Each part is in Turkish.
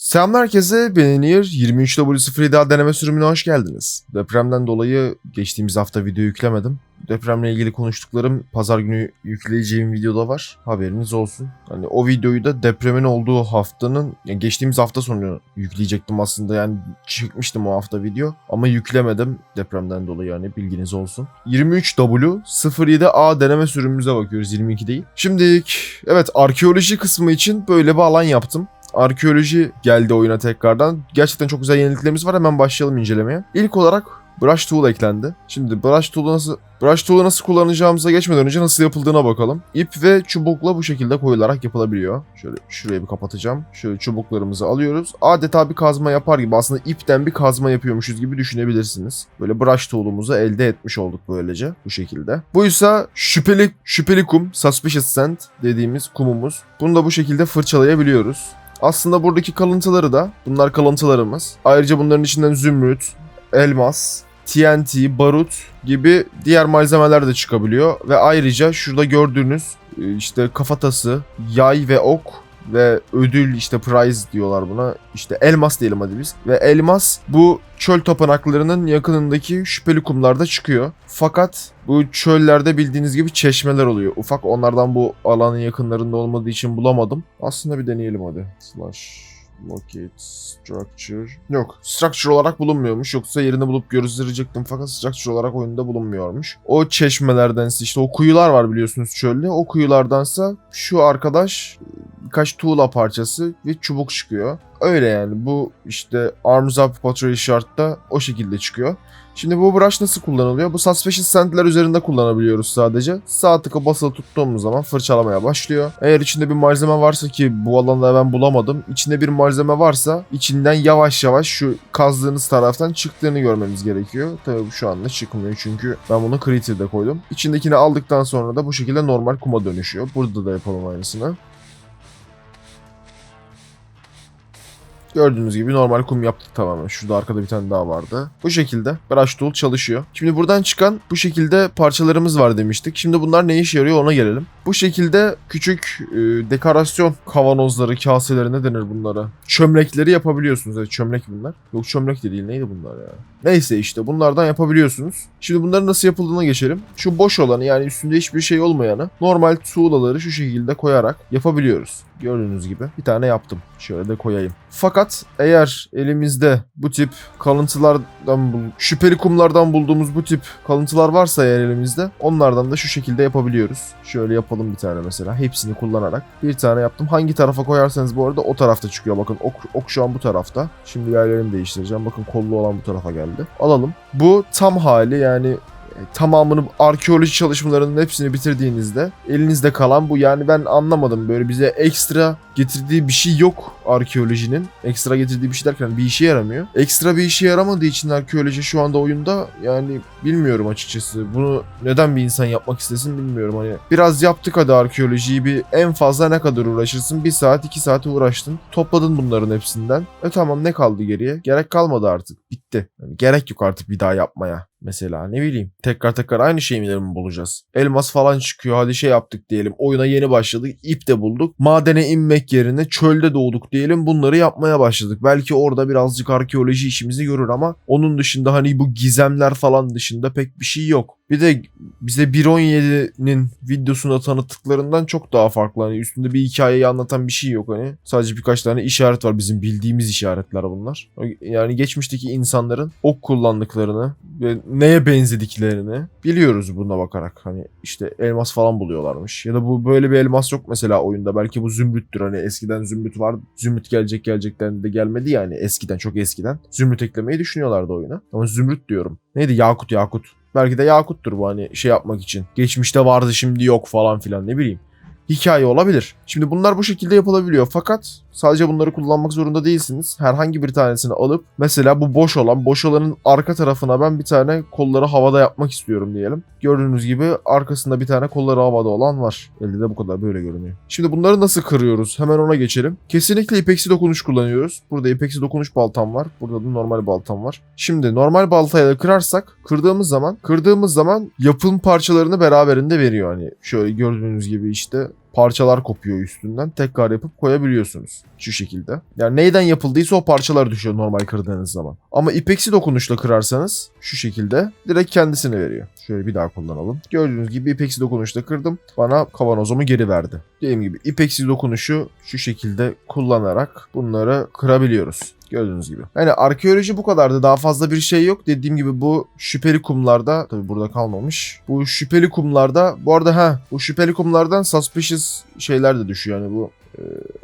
Selamlar herkese, ben Enir. 23W07A deneme sürümüne hoş geldiniz. Depremden dolayı geçtiğimiz hafta video yüklemedim. Depremle ilgili konuştuklarım pazar günü yükleyeceğim videoda var. Haberiniz olsun. Hani o videoyu da depremin olduğu haftanın, yani geçtiğimiz hafta sonu yükleyecektim aslında. Yani çekmiştim o hafta video ama yüklemedim depremden dolayı yani bilginiz olsun. 23W07A deneme sürümümüze bakıyoruz 22 değil. Şimdi evet arkeoloji kısmı için böyle bir alan yaptım. Arkeoloji geldi oyuna tekrardan. Gerçekten çok güzel yeniliklerimiz var. Hemen başlayalım incelemeye. İlk olarak Brush Tool eklendi. Şimdi Brush Tool'u nasıl Brush Tool'u nasıl kullanacağımıza geçmeden önce nasıl yapıldığına bakalım. İp ve çubukla bu şekilde koyularak yapılabiliyor. Şöyle şurayı bir kapatacağım. Şöyle çubuklarımızı alıyoruz. Adeta bir kazma yapar gibi aslında ipten bir kazma yapıyormuşuz gibi düşünebilirsiniz. Böyle Brush Tool'umuzu elde etmiş olduk böylece bu şekilde. Bu ise şüpheli şüpheli kum, suspicious sand dediğimiz kumumuz. Bunu da bu şekilde fırçalayabiliyoruz. Aslında buradaki kalıntıları da bunlar kalıntılarımız. Ayrıca bunların içinden zümrüt, elmas, TNT, barut gibi diğer malzemeler de çıkabiliyor. Ve ayrıca şurada gördüğünüz e, işte kafatası, yay ve ok ve ödül işte prize diyorlar buna. İşte elmas diyelim hadi biz. Ve elmas bu çöl tapınaklarının yakınındaki şüpheli kumlarda çıkıyor. Fakat bu çöllerde bildiğiniz gibi çeşmeler oluyor. Ufak onlardan bu alanın yakınlarında olmadığı için bulamadım. Aslında bir deneyelim hadi. Slash locate structure. Yok. Structure olarak bulunmuyormuş. Yoksa yerini bulup gösterecektim fakat structure olarak oyunda bulunmuyormuş. O çeşmelerdense işte o kuyular var biliyorsunuz çölde. O kuyulardansa şu arkadaş birkaç tuğla parçası ve çubuk çıkıyor. Öyle yani bu işte Arms Up Pottery Shard'da o şekilde çıkıyor. Şimdi bu brush nasıl kullanılıyor? Bu Suspicious Sand'ler üzerinde kullanabiliyoruz sadece. Sağ tıka basılı tuttuğumuz zaman fırçalamaya başlıyor. Eğer içinde bir malzeme varsa ki bu alanda ben bulamadım. İçinde bir malzeme varsa içinden yavaş yavaş şu kazdığınız taraftan çıktığını görmemiz gerekiyor. Tabii şu anda çıkmıyor çünkü ben bunu Creative'de koydum. İçindekini aldıktan sonra da bu şekilde normal kuma dönüşüyor. Burada da yapalım aynısını. Gördüğünüz gibi normal kum yaptık tamamen. Şurada arkada bir tane daha vardı. Bu şekilde Brush Tool çalışıyor. Şimdi buradan çıkan bu şekilde parçalarımız var demiştik. Şimdi bunlar ne işe yarıyor ona gelelim. Bu şekilde küçük e, dekorasyon kavanozları, kaseleri ne denir bunlara? Çömlekleri yapabiliyorsunuz. Evet çömlek bunlar. Yok çömlek de değil neydi bunlar ya? Neyse işte bunlardan yapabiliyorsunuz. Şimdi bunların nasıl yapıldığına geçelim. Şu boş olanı yani üstünde hiçbir şey olmayanı normal tuğlaları şu şekilde koyarak yapabiliyoruz. Gördüğünüz gibi bir tane yaptım. Şöyle de koyayım. Fakat eğer elimizde bu tip kalıntılardan, şüpheli kumlardan bulduğumuz bu tip kalıntılar varsa eğer elimizde onlardan da şu şekilde yapabiliyoruz. Şöyle yapalım bir tane mesela hepsini kullanarak. Bir tane yaptım. Hangi tarafa koyarsanız bu arada o tarafta çıkıyor. Bakın ok, ok şu an bu tarafta. Şimdi yerlerini değiştireceğim. Bakın kollu olan bu tarafa geldi. Alalım. Bu tam hali yani tamamını arkeoloji çalışmalarının hepsini bitirdiğinizde elinizde kalan bu yani ben anlamadım böyle bize ekstra getirdiği bir şey yok arkeolojinin. Ekstra getirdiği bir şey derken bir işe yaramıyor. Ekstra bir işe yaramadığı için arkeoloji şu anda oyunda yani bilmiyorum açıkçası. Bunu neden bir insan yapmak istesin bilmiyorum hani. Biraz yaptık hadi arkeolojiyi bir en fazla ne kadar uğraşırsın? Bir saat iki saate uğraştın. Topladın bunların hepsinden. E tamam ne kaldı geriye? Gerek kalmadı artık. Bitti. Yani gerek yok artık bir daha yapmaya. Mesela ne bileyim tekrar tekrar aynı şeyleri mi bulacağız? Elmas falan çıkıyor hadi şey yaptık diyelim oyuna yeni başladık ip de bulduk. Madene inmek yerine çölde doğduk diyelim bunları yapmaya başladık. Belki orada birazcık arkeoloji işimizi görür ama onun dışında hani bu gizemler falan dışında pek bir şey yok. Bir de bize 1.17'nin videosunda tanıttıklarından çok daha farklı. Hani üstünde bir hikayeyi anlatan bir şey yok hani. Sadece birkaç tane işaret var bizim bildiğimiz işaretler bunlar. Yani geçmişteki insanların ok kullandıklarını ve neye benzediklerini biliyoruz buna bakarak. Hani işte elmas falan buluyorlarmış. Ya da bu böyle bir elmas yok mesela oyunda. Belki bu zümrüttür. Hani eskiden zümrüt var. Zümrüt gelecek gelecekten de gelmedi yani eskiden çok eskiden. Zümrüt eklemeyi düşünüyorlardı oyuna. Ama zümrüt diyorum. Neydi? Yakut Yakut. Belki de Yakut'tur bu hani şey yapmak için. Geçmişte vardı şimdi yok falan filan ne bileyim. Hikaye olabilir. Şimdi bunlar bu şekilde yapılabiliyor fakat sadece bunları kullanmak zorunda değilsiniz. Herhangi bir tanesini alıp mesela bu boş olan boş olanın arka tarafına ben bir tane kolları havada yapmak istiyorum diyelim. Gördüğünüz gibi arkasında bir tane kolları havada olan var. Elde de bu kadar böyle görünüyor. Şimdi bunları nasıl kırıyoruz? Hemen ona geçelim. Kesinlikle ipeksi dokunuş kullanıyoruz. Burada ipeksi dokunuş baltam var. Burada da normal baltam var. Şimdi normal baltayla kırarsak kırdığımız zaman kırdığımız zaman yapım parçalarını beraberinde veriyor. Hani şöyle gördüğünüz gibi işte parçalar kopuyor üstünden. Tekrar yapıp koyabiliyorsunuz. Şu şekilde. Yani neyden yapıldıysa o parçalar düşüyor normal kırdığınız zaman. Ama ipeksi dokunuşla kırarsanız şu şekilde direkt kendisini veriyor. Şöyle bir daha kullanalım. Gördüğünüz gibi ipeksi dokunuşla kırdım. Bana kavanozumu geri verdi. Dediğim gibi ipeksi dokunuşu şu şekilde kullanarak bunları kırabiliyoruz. Gördüğünüz gibi. Yani arkeoloji bu kadardı. Daha fazla bir şey yok. Dediğim gibi bu şüpheli kumlarda tabi burada kalmamış. Bu şüpheli kumlarda bu arada ha bu şüpheli kumlardan suspicious şeyler de düşüyor. Yani bu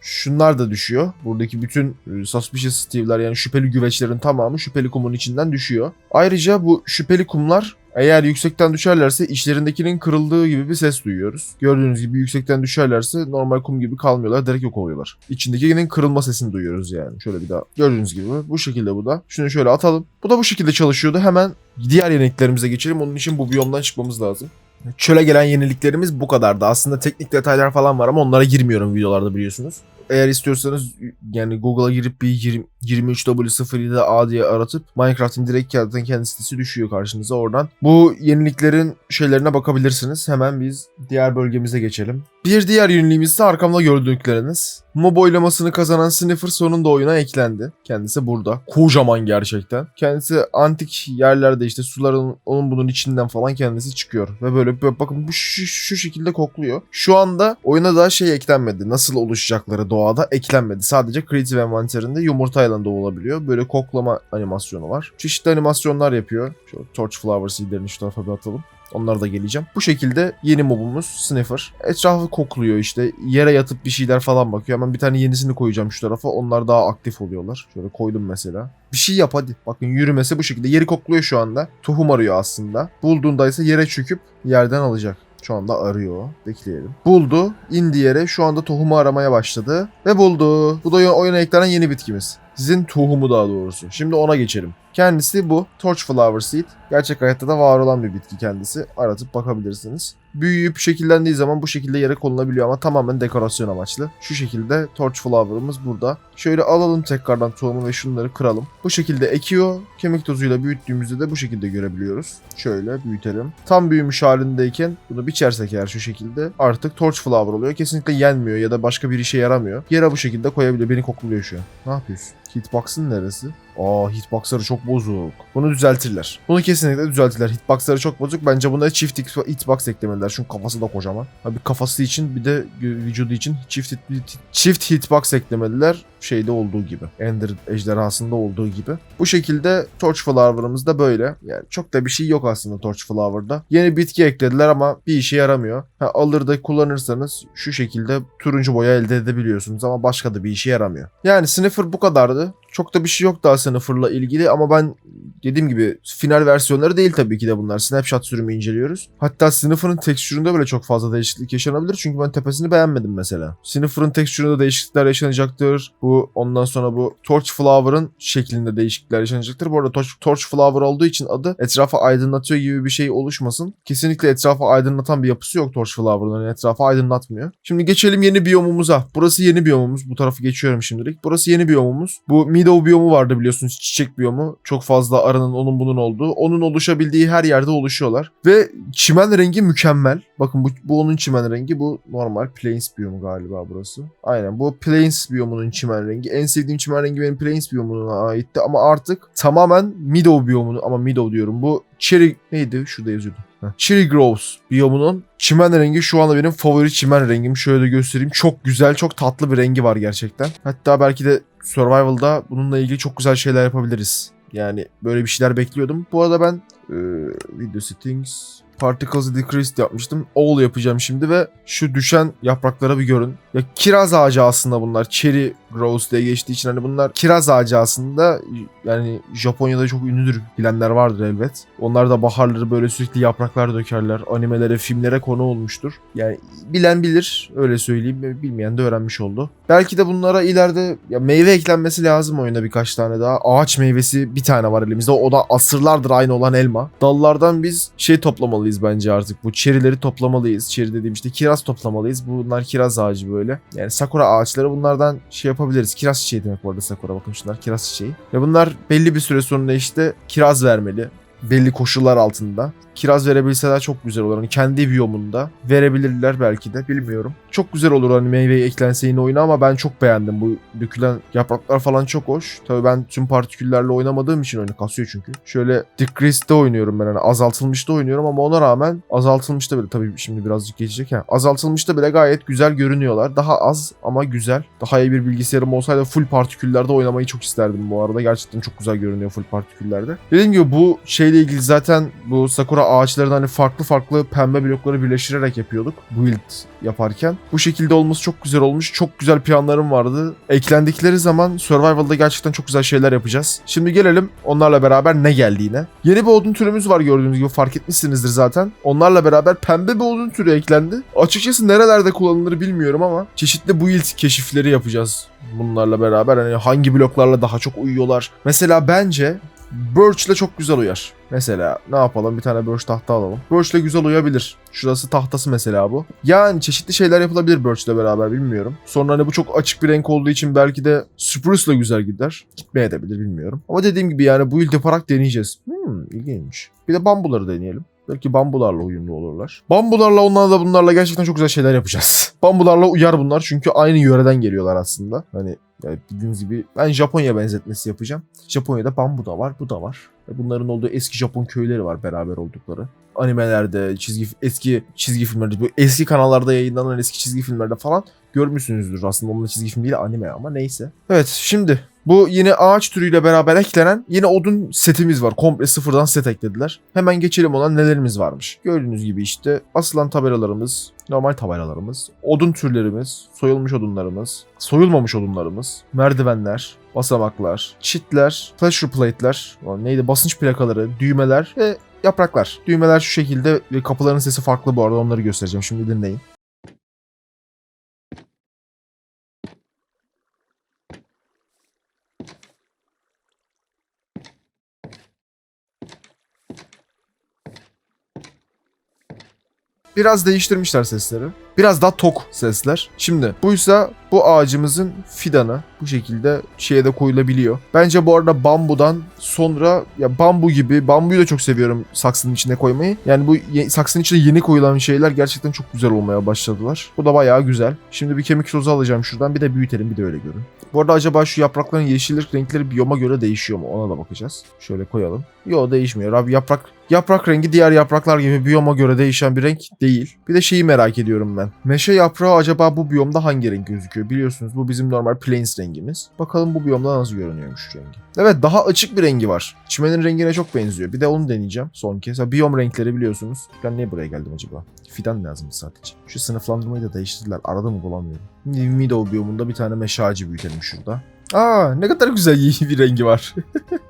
şunlar da düşüyor. Buradaki bütün e, suspicious Steve'ler yani şüpheli güveçlerin tamamı şüpheli kumun içinden düşüyor. Ayrıca bu şüpheli kumlar eğer yüksekten düşerlerse içlerindekinin kırıldığı gibi bir ses duyuyoruz. Gördüğünüz gibi yüksekten düşerlerse normal kum gibi kalmıyorlar, direkt yok oluyorlar. İçindekinin kırılma sesini duyuyoruz yani. Şöyle bir daha. Gördüğünüz gibi bu şekilde bu da. Şunu şöyle atalım. Bu da bu şekilde çalışıyordu. Hemen diğer yeniliklerimize geçelim. Onun için bu biyomdan çıkmamız lazım. Çöle gelen yeniliklerimiz bu kadardı. Aslında teknik detaylar falan var ama onlara girmiyorum videolarda biliyorsunuz. Eğer istiyorsanız yani Google'a girip bir 20 23W07A diye aratıp Minecraft'ın direkt zaten kendi sitesi düşüyor karşınıza oradan. Bu yeniliklerin şeylerine bakabilirsiniz. Hemen biz diğer bölgemize geçelim. Bir diğer yeniliğimiz ise arkamda gördükleriniz. Mob oylamasını kazanan Sniffer sonunda oyuna eklendi. Kendisi burada. Kocaman gerçekten. Kendisi antik yerlerde işte suların onun bunun içinden falan kendisi çıkıyor. Ve böyle, bakın bu şu, şu şekilde kokluyor. Şu anda oyuna daha şey eklenmedi. Nasıl oluşacakları doğada eklenmedi. Sadece Creative Envanter'inde yumurtayla doğulabiliyor. Böyle koklama animasyonu var. Çeşitli animasyonlar yapıyor. Şu Torch Flower seedlerini şu tarafa bir atalım. Onlara da geleceğim. Bu şekilde yeni mobumuz Sniffer. Etrafı kokluyor işte. Yere yatıp bir şeyler falan bakıyor. Hemen bir tane yenisini koyacağım şu tarafa. Onlar daha aktif oluyorlar. Şöyle koydum mesela. Bir şey yap hadi. Bakın yürümesi bu şekilde. Yeri kokluyor şu anda. Tohum arıyor aslında. Bulduğunda ise yere çöküp yerden alacak. Şu anda arıyor. Bekleyelim. Buldu. indi yere. Şu anda tohumu aramaya başladı. Ve buldu. Bu da oyuna eklenen yeni bitkimiz. Sizin tohumu daha doğrusu. Şimdi ona geçelim. Kendisi bu. Torch Flower Seed. Gerçek hayatta da var olan bir bitki kendisi. Aratıp bakabilirsiniz. Büyüyüp şekillendiği zaman bu şekilde yere konulabiliyor ama tamamen dekorasyon amaçlı. Şu şekilde Torch Flower'ımız burada. Şöyle alalım tekrardan tohumu ve şunları kıralım. Bu şekilde ekiyor. Kemik tozuyla büyüttüğümüzde de bu şekilde görebiliyoruz. Şöyle büyütelim. Tam büyümüş halindeyken bunu biçersek eğer şu şekilde artık Torch Flower oluyor. Kesinlikle yenmiyor ya da başka bir işe yaramıyor. Yere bu şekilde koyabiliyor. Beni kokluyor şu an. Ne yapıyorsun? Hitbox'ın neresi? Aa hitboxları çok bozuk. Bunu düzeltirler. Bunu kesinlikle düzeltirler. Hitboxları çok bozuk. Bence buna çift hitbox eklemeliler. Çünkü kafası da kocaman. Abi kafası için bir de vücudu için çift hit, çift hitbox eklemeliler. Şeyde olduğu gibi. Ender ejderhasında olduğu gibi. Bu şekilde Torch Flower'ımız da böyle. Yani çok da bir şey yok aslında Torch Flower'da. Yeni bitki eklediler ama bir işe yaramıyor. Ha, alır da kullanırsanız şu şekilde turuncu boya elde edebiliyorsunuz ama başka da bir işe yaramıyor. Yani Sniffer bu kadardı. Çok da bir şey yok daha Sniffer'la ilgili ama ben dediğim gibi final versiyonları değil tabii ki de bunlar. Snapshot sürümü inceliyoruz. Hatta Sniffer'ın tekstüründe bile çok fazla değişiklik yaşanabilir. Çünkü ben tepesini beğenmedim mesela. Sniffer'ın tekstüründe değişiklikler yaşanacaktır. Bu ondan sonra bu Torch Flower'ın şeklinde değişiklikler yaşanacaktır. Bu arada Torch, Torch Flower olduğu için adı etrafı aydınlatıyor gibi bir şey oluşmasın. Kesinlikle etrafı aydınlatan bir yapısı yok Torch Flower'ın. Yani etrafı aydınlatmıyor. Şimdi geçelim yeni biyomumuza. Burası yeni biyomumuz. Bu tarafı geçiyorum şimdilik. Burası yeni biyomumuz. Bu Meadow biyomu vardı biliyorsunuz. Çiçek biyomu. Çok fazla arının onun bunun olduğu. Onun oluşabildiği her yerde oluşuyorlar. Ve çimen rengi mükemmel. Bakın bu, bu onun çimen rengi. Bu normal Plains biyomu galiba burası. Aynen bu Plains biyomunun çimen rengi. En sevdiğim çimen rengi benim Plains biyomuna aitti. Ama artık tamamen Meadow biyomunu ama Meadow diyorum. Bu Cherry neydi? Şurada yazıyordu. Cherry Groves biyomunun çimen rengi şu anda benim favori çimen rengim. Şöyle de göstereyim. Çok güzel, çok tatlı bir rengi var gerçekten. Hatta belki de Survival'da bununla ilgili çok güzel şeyler yapabiliriz. Yani böyle bir şeyler bekliyordum. Bu arada ben e, video settings Particles'ı decreased yapmıştım. All yapacağım şimdi ve şu düşen yapraklara bir görün. Ya kiraz ağacı aslında bunlar. Cherry grows diye geçtiği için hani bunlar kiraz ağacı aslında. Yani Japonya'da çok ünlüdür. Bilenler vardır elbet. Onlar da baharları böyle sürekli yapraklar dökerler. Animelere, filmlere konu olmuştur. Yani bilen bilir. Öyle söyleyeyim. Bilmeyen de öğrenmiş oldu. Belki de bunlara ileride ya meyve eklenmesi lazım oyuna birkaç tane daha. Ağaç meyvesi bir tane var elimizde. O da asırlardır aynı olan elma. Dallardan biz şey toplamalıyız bence artık. Bu çerileri toplamalıyız. Çeri dediğim işte kiraz toplamalıyız. Bunlar kiraz ağacı böyle. Yani sakura ağaçları bunlardan şey yapabiliriz. Kiraz çiçeği demek bu arada sakura. Bakın şunlar kiraz çiçeği. Ve bunlar belli bir süre sonra işte kiraz vermeli belli koşullar altında. Kiraz verebilseler çok güzel olur. Yani kendi biyomunda verebilirler belki de bilmiyorum. Çok güzel olur hani meyve eklense yine oyuna ama ben çok beğendim. Bu dökülen yapraklar falan çok hoş. Tabii ben tüm partiküllerle oynamadığım için oyunu kasıyor çünkü. Şöyle decreased'de oynuyorum ben hani azaltılmışta oynuyorum ama ona rağmen azaltılmışta bile tabii şimdi birazcık geçecek ya. Azaltılmışta bile gayet güzel görünüyorlar. Daha az ama güzel. Daha iyi bir bilgisayarım olsaydı full partiküllerde oynamayı çok isterdim bu arada. Gerçekten çok güzel görünüyor full partiküllerde. Dediğim gibi bu şeyle ilgili zaten bu sakura ağaçlarını hani farklı farklı pembe blokları birleştirerek yapıyorduk. Build yaparken. Bu şekilde olması çok güzel olmuş. Çok güzel planlarım vardı. Eklendikleri zaman Survival'da gerçekten çok güzel şeyler yapacağız. Şimdi gelelim onlarla beraber ne geldiğine. Yeni bir odun türümüz var gördüğünüz gibi fark etmişsinizdir zaten. Onlarla beraber pembe bir odun türü eklendi. Açıkçası nerelerde kullanılır bilmiyorum ama çeşitli build keşifleri yapacağız bunlarla beraber. Hani hangi bloklarla daha çok uyuyorlar. Mesela bence Birch'le çok güzel uyar. Mesela ne yapalım bir tane Birch tahta alalım. Birch'le güzel uyabilir. Şurası tahtası mesela bu. Yani çeşitli şeyler yapılabilir Birch'le beraber bilmiyorum. Sonra hani bu çok açık bir renk olduğu için belki de Spruce'la güzel gider. Gitmeye de bilir bilmiyorum. Ama dediğim gibi yani build yaparak deneyeceğiz. Hmm ilginç. Bir de bambuları deneyelim. Belki bambularla uyumlu olurlar. Bambularla onlarla bunlarla gerçekten çok güzel şeyler yapacağız. Bambularla uyar bunlar çünkü aynı yöreden geliyorlar aslında. Hani yani bildiğiniz gibi ben Japonya benzetmesi yapacağım. Japonya'da bambu da var, bu da var. Ve Bunların olduğu eski Japon köyleri var beraber oldukları. Animelerde, çizgi eski çizgi filmlerde, bu eski kanallarda yayınlanan eski çizgi filmlerde falan görmüşsünüzdür. Aslında onun çizgi film değil anime ama neyse. Evet şimdi bu yine ağaç türüyle beraber eklenen yine odun setimiz var. Komple sıfırdan set eklediler. Hemen geçelim ona nelerimiz varmış. Gördüğünüz gibi işte asılan tabelalarımız, normal tabelalarımız, odun türlerimiz, soyulmuş odunlarımız, soyulmamış odunlarımız, merdivenler, basamaklar, çitler, pressure plate'ler, neydi basınç plakaları, düğmeler ve yapraklar. Düğmeler şu şekilde ve kapıların sesi farklı bu arada onları göstereceğim şimdi dinleyin. Biraz değiştirmişler sesleri. Biraz daha tok sesler. Şimdi buysa bu ağacımızın fidanı bu şekilde şeye de koyulabiliyor. Bence bu arada bambudan sonra ya bambu gibi bambuyu da çok seviyorum saksının içine koymayı. Yani bu ye- saksının içine yeni koyulan şeyler gerçekten çok güzel olmaya başladılar. Bu da bayağı güzel. Şimdi bir kemik tozu alacağım şuradan bir de büyütelim bir de öyle görün. Bu arada acaba şu yaprakların yeşillik renkleri biyoma göre değişiyor mu? Ona da bakacağız. Şöyle koyalım. Yo değişmiyor. Abi yaprak yaprak rengi diğer yapraklar gibi biyoma göre değişen bir renk değil. Bir de şeyi merak ediyorum ben. Meşe yaprağı acaba bu biyomda hangi renk gözüküyor? Biliyorsunuz bu bizim normal plains rengimiz. Bakalım bu biyomda nasıl görünüyormuş rengi. Evet daha açık bir rengi var. Çimenin rengine çok benziyor. Bir de onu deneyeceğim son kez. Ha, biyom renkleri biliyorsunuz. Ben niye buraya geldim acaba? Fidan lazım sadece. Şu sınıflandırmayı da değiştirdiler. Arada mı bulamıyorum. Meadow biyomunda bir tane meşe ağacı büyütelim şurada. Aa ne kadar güzel bir rengi var.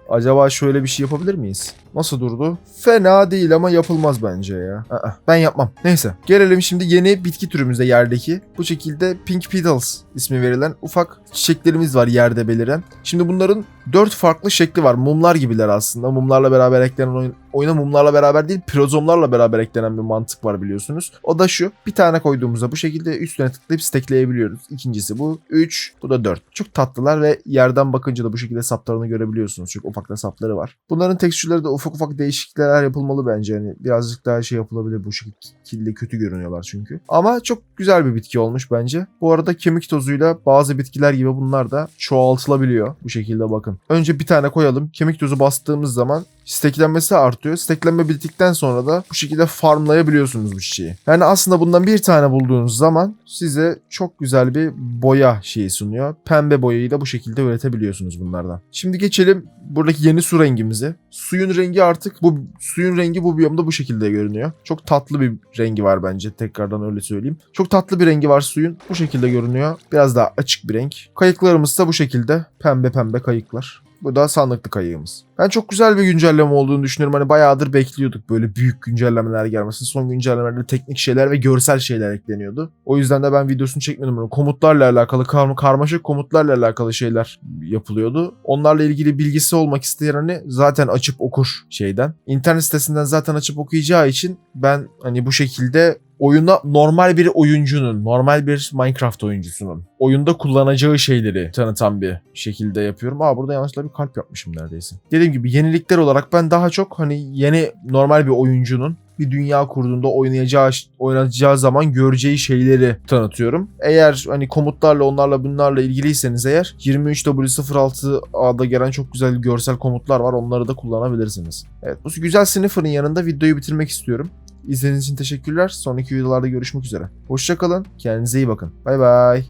Acaba şöyle bir şey yapabilir miyiz? Nasıl durdu? Fena değil ama yapılmaz bence ya. Aa, ben yapmam. Neyse. Gelelim şimdi yeni bitki türümüzde yerdeki. Bu şekilde Pink Petals ismi verilen ufak çiçeklerimiz var yerde beliren. Şimdi bunların dört farklı şekli var. Mumlar gibiler aslında. Mumlarla beraber eklenen oyun, oyuna mumlarla beraber değil pirozomlarla beraber eklenen bir mantık var biliyorsunuz. O da şu. Bir tane koyduğumuzda bu şekilde üstüne tıklayıp stackleyebiliyoruz. İkincisi bu. 3. Bu da 4. Çok tatlılar ve yerden bakınca da bu şekilde saplarını görebiliyorsunuz. Çok ufak da sapları var. Bunların tekstürleri de ufak ufak değişiklikler yapılmalı bence. Yani birazcık daha şey yapılabilir bu şekilde kötü görünüyorlar çünkü. Ama çok güzel bir bitki olmuş bence. Bu arada kemik tozuyla bazı bitkiler gibi bunlar da çoğaltılabiliyor. Bu şekilde bakın. Önce bir tane koyalım. Kemik tozu bastığımız zaman steklenmesi artıyor. Steklenme bittikten sonra da bu şekilde farmlayabiliyorsunuz bu çiçeği. Yani aslında bundan bir tane bulduğunuz zaman size çok güzel bir boya şeyi sunuyor. Pembe boyayı da bu şekilde üretebiliyorsunuz bunlardan. Şimdi geçelim buradaki yeni su rengimize. Suyun rengi artık bu suyun rengi bu biyomda bu şekilde görünüyor. Çok tatlı bir rengi var bence tekrardan öyle söyleyeyim. Çok tatlı bir rengi var suyun. Bu şekilde görünüyor. Biraz daha açık bir renk. Kayıklarımız da bu şekilde pembe pembe kayıklar. Bu da sandıklı kayığımız. Ben çok güzel bir güncelleme olduğunu düşünüyorum. Hani bayağıdır bekliyorduk böyle büyük güncellemeler gelmesini. Son güncellemelerde teknik şeyler ve görsel şeyler ekleniyordu. O yüzden de ben videosunu çekmedim. Bunu. Komutlarla alakalı, kar karmaşık komutlarla alakalı şeyler yapılıyordu. Onlarla ilgili bilgisi olmak isteyen hani zaten açıp okur şeyden. İnternet sitesinden zaten açıp okuyacağı için ben hani bu şekilde oyuna normal bir oyuncunun, normal bir Minecraft oyuncusunun oyunda kullanacağı şeyleri tanıtan bir şekilde yapıyorum. Aa burada yanlışlıkla bir kalp yapmışım neredeyse. Dediğim gibi yenilikler olarak ben daha çok hani yeni normal bir oyuncunun bir dünya kurduğunda oynayacağı oynayacağı zaman göreceği şeyleri tanıtıyorum. Eğer hani komutlarla onlarla bunlarla ilgiliyseniz eğer 23W06A'da gelen çok güzel görsel komutlar var. Onları da kullanabilirsiniz. Evet bu güzel sniffer'ın yanında videoyu bitirmek istiyorum. İzlediğiniz için teşekkürler. Sonraki videolarda görüşmek üzere. Hoşçakalın. Kendinize iyi bakın. Bay bay.